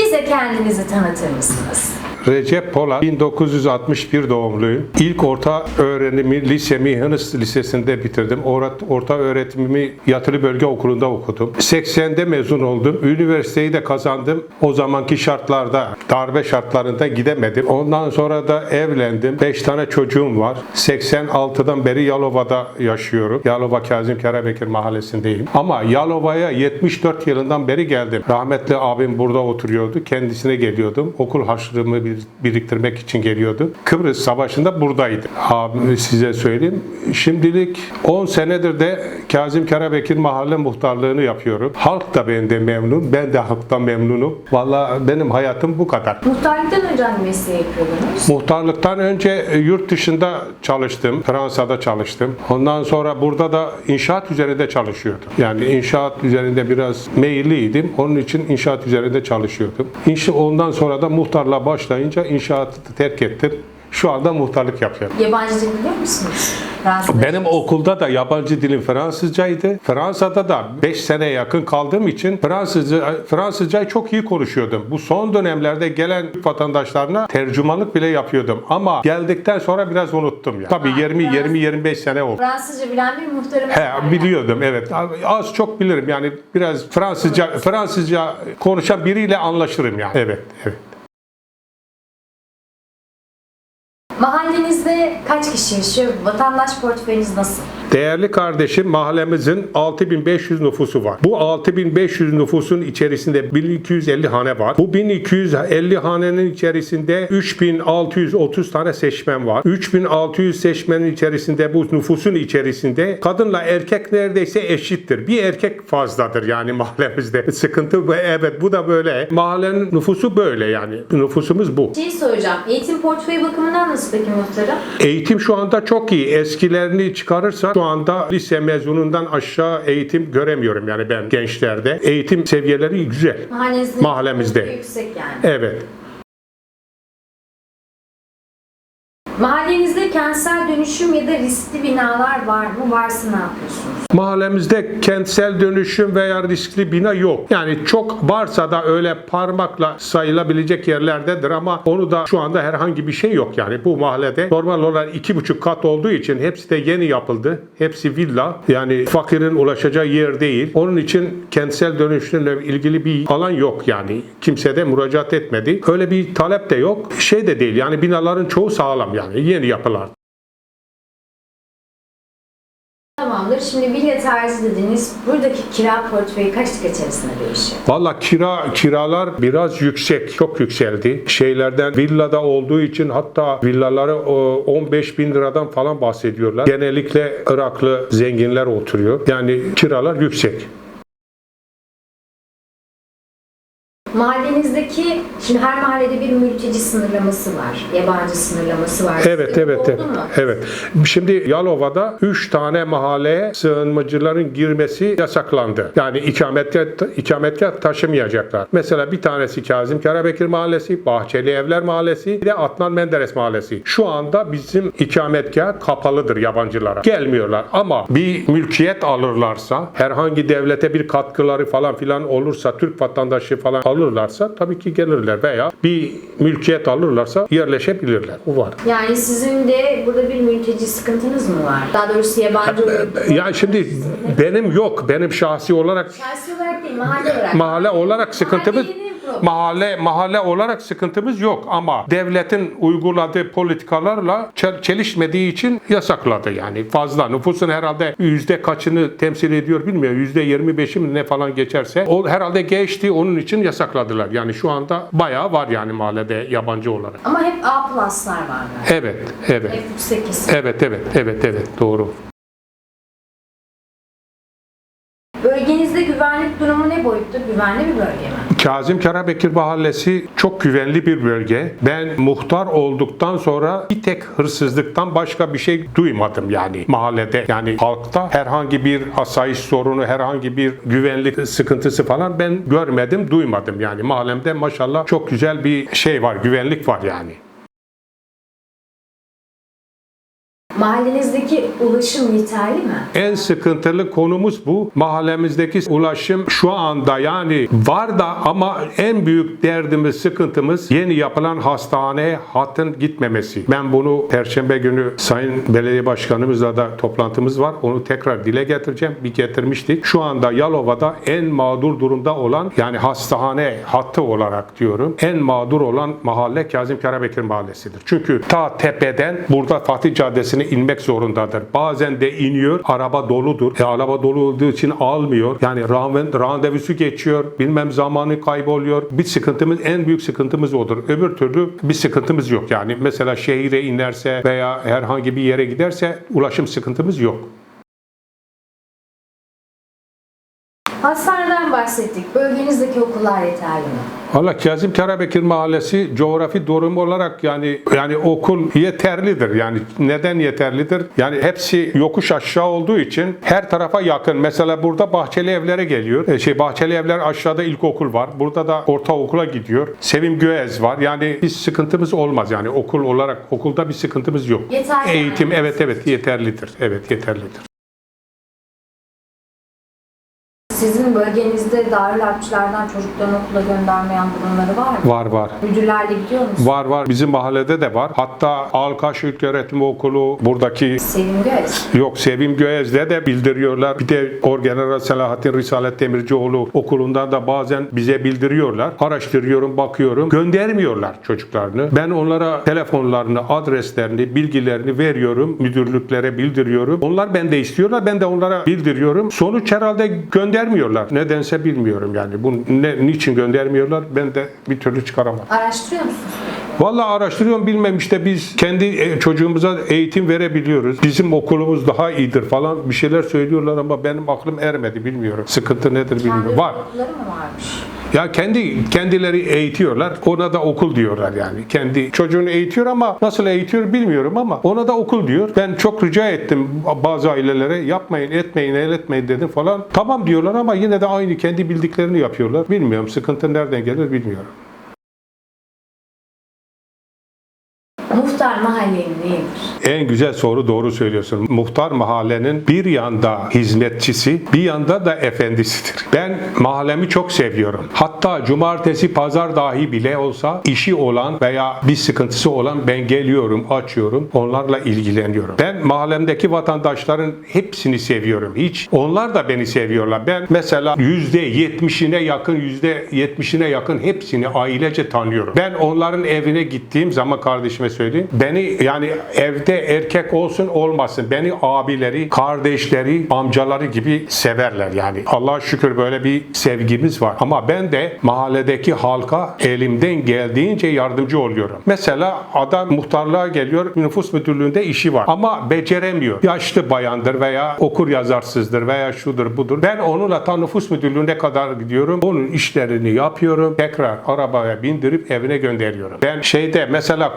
Bize kendinizi tanıtır mısınız? Recep Polat, 1961 doğumluyum. İlk orta öğrenimi lisemi Hınıs Lisesi'nde bitirdim. Orta, öğretimimi Yatılı Bölge Okulu'nda okudum. 80'de mezun oldum. Üniversiteyi de kazandım. O zamanki şartlarda, darbe şartlarında gidemedim. Ondan sonra da evlendim. 5 tane çocuğum var. 86'dan beri Yalova'da yaşıyorum. Yalova Kazım Karabekir mahallesindeyim. Ama Yalova'ya 74 yılından beri geldim. Rahmetli abim burada oturuyordu. Kendisine geliyordum. Okul harçlığımı biriktirmek için geliyordu. Kıbrıs Savaşı'nda buradaydı. Abim size söyleyeyim. Şimdilik 10 senedir de Kazım Karabekir mahalle muhtarlığını yapıyorum. Halk da benden memnun. Ben de halktan memnunum. Vallahi benim hayatım bu kadar. Muhtarlıktan önce hangi mesleği yapıyordunuz? Muhtarlıktan önce yurt dışında çalıştım. Fransa'da çalıştım. Ondan sonra burada da inşaat üzerinde çalışıyordum. Yani inşaat üzerinde biraz meyilliydim. Onun için inşaat üzerinde çalışıyordum. İnşa, ondan sonra da muhtarlığa başlayınca inşaatı terk ettim. Şu anda muhtarlık yapıyorum. Yabancı dil biliyor musunuz? Fransızca. Benim okulda da yabancı dilim Fransızcaydı. Fransa'da da 5 sene yakın kaldığım için Fransızca Fransızcayı çok iyi konuşuyordum. Bu son dönemlerde gelen vatandaşlarına tercümanlık bile yapıyordum. Ama geldikten sonra biraz unuttum ya. Tabii 20 20 25 sene oldu. Fransızca bilen bir muhtarımız var. He, biliyordum evet. Az çok bilirim. Yani biraz Fransızca Fransızca konuşan biriyle anlaşırım yani. Evet, evet. Mahallenizde kaç kişi yaşıyor? Vatandaş portföyünüz nasıl? Değerli kardeşim mahallemizin 6500 nüfusu var. Bu 6500 nüfusun içerisinde 1250 hane var. Bu 1250 hanenin içerisinde 3630 tane seçmen var. 3600 seçmenin içerisinde bu nüfusun içerisinde kadınla erkek neredeyse eşittir. Bir erkek fazladır yani mahallemizde. Sıkıntı bu. Evet bu da böyle. Mahallenin nüfusu böyle yani. Nüfusumuz bu. Şey soracağım. Eğitim portföyü bakımından nasıl peki muhtarım? Eğitim şu anda çok iyi. Eskilerini çıkarırsa şu anda lise mezunundan aşağı eğitim göremiyorum yani ben gençlerde. Eğitim seviyeleri güzel. Mahallenizde Mahallemizde. yüksek yani. Evet. Mahallenizde kentsel dönüşüm ya da riskli binalar var mı? Varsa ne yapıyorsunuz? Mahallemizde kentsel dönüşüm veya riskli bina yok. Yani çok varsa da öyle parmakla sayılabilecek yerlerdedir ama onu da şu anda herhangi bir şey yok yani. Bu mahallede normal olarak iki buçuk kat olduğu için hepsi de yeni yapıldı. Hepsi villa. Yani fakirin ulaşacağı yer değil. Onun için kentsel dönüşümle ilgili bir alan yok yani. Kimse de müracaat etmedi. Öyle bir talep de yok. Şey de değil yani binaların çoğu sağlam yani yeni yapılar. Tamamdır. Şimdi villa tarzı dediniz. Buradaki kira portföyü kaç yıl içerisinde değişiyor? Valla kira kiralar biraz yüksek, çok yükseldi. Şeylerden villada olduğu için hatta villaları o, 15 bin liradan falan bahsediyorlar. Genellikle Iraklı zenginler oturuyor. Yani kiralar yüksek. Mahallenizdeki, şimdi her mahallede bir mülteci sınırlaması var. Yabancı sınırlaması var. Evet, Sizde evet, evet. mu? Evet. Şimdi Yalova'da 3 tane mahalleye sığınmacıların girmesi yasaklandı. Yani ikametgah, ikametgah taşımayacaklar. Mesela bir tanesi Kazım Karabekir Mahallesi, Bahçeli Evler Mahallesi, bir de Adnan Menderes Mahallesi. Şu anda bizim ikametgah kapalıdır yabancılara. Gelmiyorlar ama bir mülkiyet alırlarsa, herhangi devlete bir katkıları falan filan olursa, Türk vatandaşı falan alırlarsa tabii ki gelirler veya bir mülkiyet alırlarsa yerleşebilirler. Bu var. Yani sizin de burada bir mülteci sıkıntınız mı var? Daha doğrusu yabancı olarak. Ya şimdi benim yok. Benim şahsi olarak Şahsi olarak değil, mahalle olarak. mahalle olarak sıkıntımız problemi. Mahalle mahalle olarak sıkıntımız yok ama devletin uyguladığı politikalarla çel- çelişmediği için yasakladı yani fazla nüfusun herhalde yüzde kaçını temsil ediyor bilmiyorum yüzde 25'i mi ne falan geçerse o herhalde geçti onun için yasakladılar yani şu anda bayağı var yani mahallede yabancı olarak. Ama hep A pluslar var. galiba. Evet evet Hep yüksek kesim. evet evet evet evet doğru. Bölgenizde güvenlik durumu ne boyutta? Güvenli bir bölge mi? Kazım Karabekir Mahallesi çok güvenli bir bölge. Ben muhtar olduktan sonra bir tek hırsızlıktan başka bir şey duymadım yani mahallede. Yani halkta herhangi bir asayiş sorunu, herhangi bir güvenlik sıkıntısı falan ben görmedim, duymadım yani. Mahallemde maşallah çok güzel bir şey var, güvenlik var yani. Mahallenizdeki ulaşım yeterli mi? En sıkıntılı konumuz bu. Mahallemizdeki ulaşım şu anda yani var da ama en büyük derdimiz, sıkıntımız yeni yapılan hastaneye hattın gitmemesi. Ben bunu Perşembe günü Sayın Belediye Başkanımızla da toplantımız var. Onu tekrar dile getireceğim. Bir getirmiştik. Şu anda Yalova'da en mağdur durumda olan yani hastane hattı olarak diyorum. En mağdur olan mahalle Kazım Karabekir Mahallesi'dir. Çünkü ta tepeden burada Fatih Caddesi'ne inmek zorundadır. Bazen de iniyor, araba doludur. E, araba dolu olduğu için almıyor. Yani randev- randevusu geçiyor, bilmem zamanı kayboluyor. Bir sıkıntımız, en büyük sıkıntımız odur. Öbür türlü bir sıkıntımız yok. Yani mesela şehire inerse veya herhangi bir yere giderse ulaşım sıkıntımız yok. Hastaneden bahsettik. Bölgenizdeki okullar yeterli mi? Valla Kazım Karabekir Mahallesi coğrafi durum olarak yani yani okul yeterlidir. Yani neden yeterlidir? Yani hepsi yokuş aşağı olduğu için her tarafa yakın. Mesela burada Bahçeli Evler'e geliyor. E, şey Bahçeli Evler aşağıda ilkokul var. Burada da ortaokula gidiyor. Sevim Göğez var. Yani bir sıkıntımız olmaz yani okul olarak okulda bir sıkıntımız yok. Yeterli Eğitim evet evet yeterlidir. Evet yeterlidir. Sizin bölgenizde Darül Harpçılardan çocuklarını okula göndermeyen durumları var mı? Var var. Müdürlerle gidiyor musunuz? Var var. Bizim mahallede de var. Hatta Alkaş İlköğretim Okulu buradaki Sevim Göz. Yok Sevim Göğez'de de bildiriyorlar. Bir de Orgeneral Selahattin Risalet Demircioğlu okulundan da bazen bize bildiriyorlar. Araştırıyorum, bakıyorum. Göndermiyorlar çocuklarını. Ben onlara telefonlarını, adreslerini, bilgilerini veriyorum. Müdürlüklere bildiriyorum. Onlar bende istiyorlar. Ben de onlara bildiriyorum. Sonuç herhalde göndermiyorlar. Nedense bilmiyorum yani. Bu ne, niçin göndermiyorlar? Ben de bir türlü çıkaramadım. Araştırıyor musunuz? Vallahi araştırıyorum bilmem işte biz kendi e, çocuğumuza eğitim verebiliyoruz. Bizim okulumuz daha iyidir falan bir şeyler söylüyorlar ama benim aklım ermedi bilmiyorum. Sıkıntı nedir bilmiyorum. Kendi Var. okulları mı varmış? Ya kendi kendileri eğitiyorlar. Ona da okul diyorlar yani. Kendi çocuğunu eğitiyor ama nasıl eğitiyor bilmiyorum ama ona da okul diyor. Ben çok rica ettim bazı ailelere yapmayın, etmeyin, el etmeyin dedim falan. Tamam diyorlar ama yine de aynı kendi bildiklerini yapıyorlar. Bilmiyorum sıkıntı nereden gelir bilmiyorum. Muhtar mahallenin neyidir? En güzel soru doğru söylüyorsun. Muhtar mahallenin bir yanda hizmetçisi, bir yanda da efendisidir. Ben mahallemi çok seviyorum. Hatta cumartesi, pazar dahi bile olsa işi olan veya bir sıkıntısı olan ben geliyorum, açıyorum, onlarla ilgileniyorum. Ben mahallemdeki vatandaşların hepsini seviyorum. Hiç onlar da beni seviyorlar. Ben mesela %70'ine yakın, %70'ine yakın hepsini ailece tanıyorum. Ben onların evine gittiğim zaman kardeşime söyleyeyim. Beni yani evde erkek olsun olmasın beni abileri, kardeşleri, amcaları gibi severler yani. Allah'a şükür böyle bir sevgimiz var. Ama ben de mahalledeki halka elimden geldiğince yardımcı oluyorum. Mesela adam muhtarlığa geliyor, nüfus müdürlüğünde işi var ama beceremiyor. Yaşlı bayandır veya okur yazarsızdır veya şudur budur. Ben onunla ta nüfus müdürlüğüne kadar gidiyorum. Onun işlerini yapıyorum. Tekrar arabaya bindirip evine gönderiyorum. Ben şeyde mesela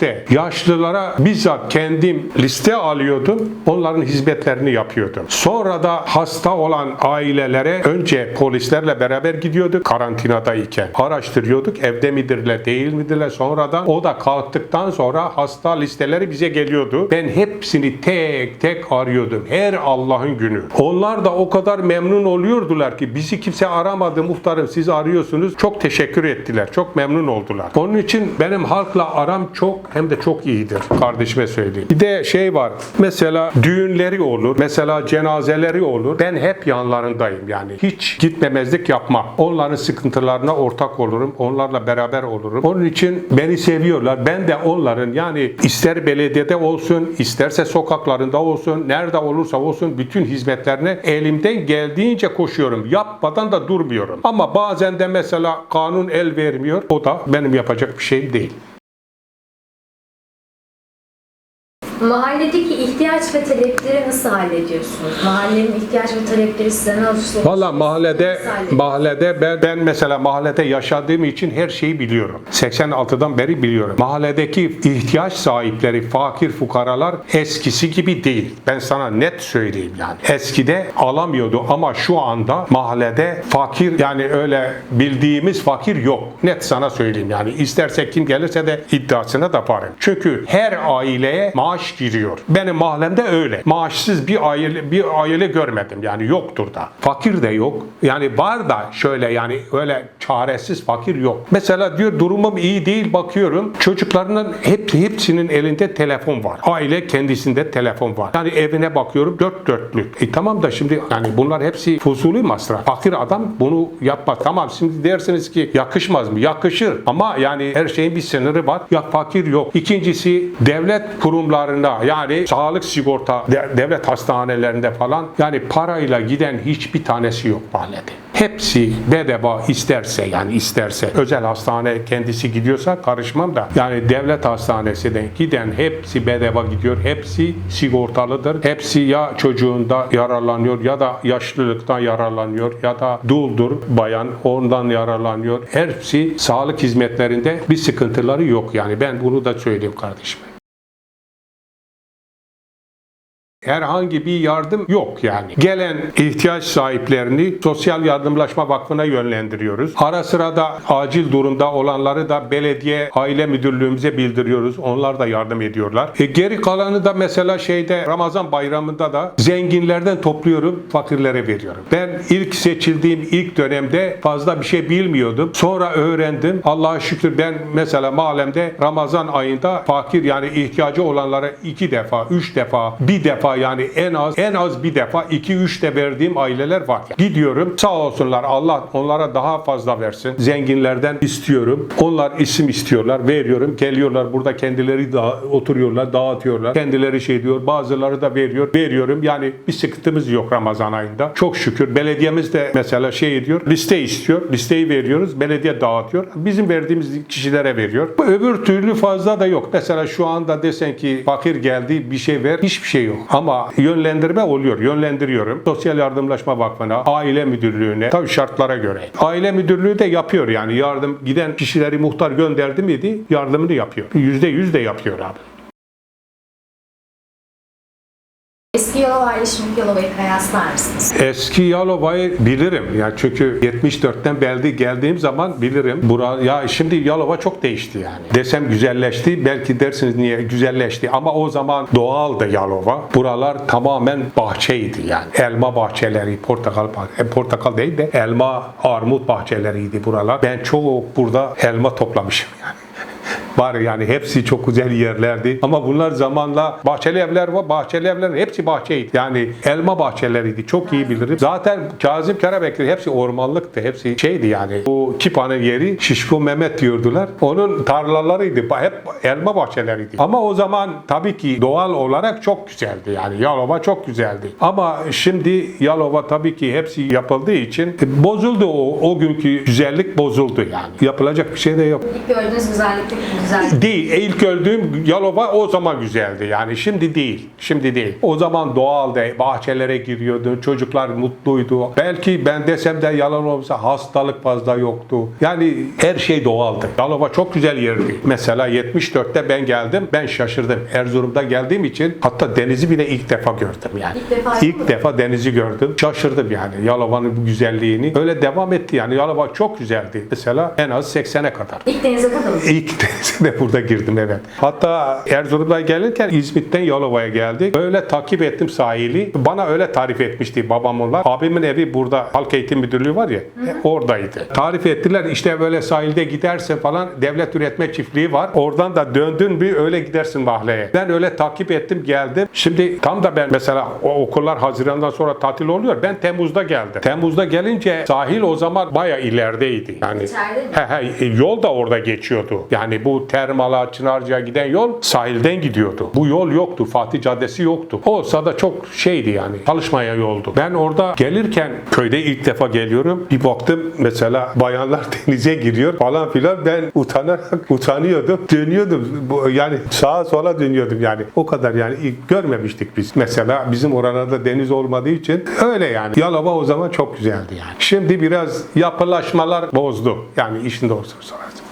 koronavirüste yaşlılara bizzat kendim liste alıyordum. Onların hizmetlerini yapıyordum. Sonra da hasta olan ailelere önce polislerle beraber gidiyorduk karantinadayken. Araştırıyorduk evde midirler değil midirler. Sonradan o da kalktıktan sonra hasta listeleri bize geliyordu. Ben hepsini tek tek arıyordum. Her Allah'ın günü. Onlar da o kadar memnun oluyordular ki bizi kimse aramadı muhtarım siz arıyorsunuz. Çok teşekkür ettiler. Çok memnun oldular. Onun için benim halkla aram çok hem de çok iyidir. Kardeşime söyleyeyim. Bir de şey var. Mesela düğünleri olur. Mesela cenazeleri olur. Ben hep yanlarındayım yani. Hiç gitmemezlik yapmam. Onların sıkıntılarına ortak olurum. Onlarla beraber olurum. Onun için beni seviyorlar. Ben de onların yani ister belediyede olsun, isterse sokaklarında olsun, nerede olursa olsun bütün hizmetlerine elimden geldiğince koşuyorum. Yapmadan da durmuyorum. Ama bazen de mesela kanun el vermiyor. O da benim yapacak bir şeyim değil. Mahalledeki ihtiyaç ve talepleri nasıl hallediyorsunuz? Mahallenin ihtiyaç ve talepleri size nasıl Valla mahallede mahallede ben, ben mesela mahallede yaşadığım için her şeyi biliyorum. 86'dan beri biliyorum. Mahalledeki ihtiyaç sahipleri, fakir fukaralar eskisi gibi değil. Ben sana net söyleyeyim yani. Eskide alamıyordu ama şu anda mahallede fakir yani öyle bildiğimiz fakir yok. Net sana söyleyeyim yani. İsterse kim gelirse de iddiasına da varım. Çünkü her aileye maaş maaş giriyor. Benim mahallemde öyle. Maaşsız bir aile bir aile görmedim. Yani yoktur da. Fakir de yok. Yani var da şöyle yani öyle çaresiz fakir yok. Mesela diyor durumum iyi değil bakıyorum. Çocuklarının hep hepsinin elinde telefon var. Aile kendisinde telefon var. Yani evine bakıyorum dört dörtlük. E tamam da şimdi yani bunlar hepsi fuzuli masraf. Fakir adam bunu yapmaz. Tamam şimdi dersiniz ki yakışmaz mı? Yakışır. Ama yani her şeyin bir sınırı var. Ya fakir yok. İkincisi devlet kurumlarında yani sağlık sigorta de- devlet hastanelerinde falan yani parayla giden hiçbir tanesi yok mahallede. Hepsi bedava isterse yani isterse özel hastane kendisi gidiyorsa karışmam da yani devlet hastanesine giden hepsi bedava gidiyor. Hepsi sigortalıdır. Hepsi ya çocuğunda yararlanıyor ya da yaşlılıktan yararlanıyor ya da duldur bayan ondan yararlanıyor. Hepsi sağlık hizmetlerinde bir sıkıntıları yok yani ben bunu da söyleyeyim kardeşim. Herhangi bir yardım yok yani. Gelen ihtiyaç sahiplerini Sosyal Yardımlaşma Vakfı'na yönlendiriyoruz. Ara sıra da acil durumda olanları da belediye aile müdürlüğümüze bildiriyoruz. Onlar da yardım ediyorlar. E, geri kalanı da mesela şeyde Ramazan bayramında da zenginlerden topluyorum, fakirlere veriyorum. Ben ilk seçildiğim ilk dönemde fazla bir şey bilmiyordum. Sonra öğrendim. Allah'a şükür ben mesela mahallemde Ramazan ayında fakir yani ihtiyacı olanlara iki defa, üç defa, bir defa yani en az en az bir defa iki üç de verdiğim aileler var. Gidiyorum sağ olsunlar Allah onlara daha fazla versin. Zenginlerden istiyorum. Onlar isim istiyorlar. Veriyorum. Geliyorlar burada kendileri da oturuyorlar, dağıtıyorlar. Kendileri şey diyor. Bazıları da veriyor. Veriyorum. Yani bir sıkıntımız yok Ramazan ayında. Çok şükür. Belediyemiz de mesela şey ediyor. Liste istiyor. Listeyi veriyoruz. Belediye dağıtıyor. Bizim verdiğimiz kişilere veriyor. Bu öbür türlü fazla da yok. Mesela şu anda desen ki fakir geldi bir şey ver. Hiçbir şey yok. Ama yönlendirme oluyor. Yönlendiriyorum. Sosyal Yardımlaşma Vakfı'na, aile müdürlüğüne tabii şartlara göre. Aile müdürlüğü de yapıyor yani yardım giden kişileri muhtar gönderdi miydi yardımını yapıyor. Yüzde yüz de yapıyor abi. Eski Yalova ile şimdiki Yalova'yı kıyaslar mısınız? Eski Yalova'yı bilirim. Yani çünkü 74'ten belki geldiğim zaman bilirim. Bura, ya şimdi Yalova çok değişti yani. Desem güzelleşti. Belki dersiniz niye güzelleşti. Ama o zaman doğaldı Yalova. Buralar tamamen bahçeydi yani. Elma bahçeleri, portakal bah- e, portakal değil de elma, armut bahçeleriydi buralar. Ben çok burada elma toplamışım yani. Var yani hepsi çok güzel yerlerdi. Ama bunlar zamanla bahçeli evler var. Bahçeli evlerin hepsi bahçeydi. Yani elma bahçeleriydi. Çok iyi bilirim. Zaten Kazım Karabekir hepsi ormanlıktı. Hepsi şeydi yani. Bu Kipa'nın yeri Şişko Mehmet diyordular. Onun tarlalarıydı. Hep elma bahçeleriydi. Ama o zaman tabii ki doğal olarak çok güzeldi. Yani Yalova çok güzeldi. Ama şimdi Yalova tabii ki hepsi yapıldığı için bozuldu o, o günkü güzellik bozuldu yani. Yapılacak bir şey de yok. İlk gördüğünüz güzellikteki güzellik. Değil. İlk öldüğüm Yalova o zaman güzeldi. Yani şimdi değil. Şimdi değil. O zaman doğaldı. Bahçelere giriyordu. Çocuklar mutluydu. Belki ben desem de yalan olsa hastalık fazla yoktu. Yani her şey doğaldı. Yalova çok güzel yerdi. Mesela 74'te ben geldim. Ben şaşırdım. Erzurum'da geldiğim için hatta denizi bile ilk defa gördüm yani. İlk defa İlk defa denizi gördüm. Şaşırdım yani Yalova'nın bu güzelliğini. Öyle devam etti yani. Yalova çok güzeldi. Mesela en az 80'e kadar. İlk denize katıldım. İlk denize de burada girdim evet. Hatta Erzurum'dan gelirken İzmit'ten Yalova'ya geldik. Öyle takip ettim sahili. Bana öyle tarif etmişti babam onlar. Abimin evi burada Halk Eğitim Müdürlüğü var ya e, oradaydı. Tarif ettiler işte böyle sahilde gidersen falan devlet üretme çiftliği var. Oradan da döndün bir öyle gidersin mahalleye. Ben öyle takip ettim geldim. Şimdi tam da ben mesela o okullar Haziran'dan sonra tatil oluyor. Ben Temmuz'da geldim. Temmuz'da gelince sahil o zaman baya ilerideydi. Yani? He he, yol da orada geçiyordu. Yani bu Termala, Çınarca'ya giden yol sahilden gidiyordu. Bu yol yoktu. Fatih Caddesi yoktu. Olsa da çok şeydi yani. Çalışmaya yoldu. Ben orada gelirken köyde ilk defa geliyorum. Bir baktım mesela bayanlar denize giriyor falan filan. Ben utanarak utanıyordum. Dönüyordum. Bu, yani sağa sola dönüyordum yani. O kadar yani ilk görmemiştik biz. Mesela bizim oralarda deniz olmadığı için öyle yani. Yalova o zaman çok güzeldi yani. Şimdi biraz yapılaşmalar bozdu. Yani işin doğrusunu sorarsan.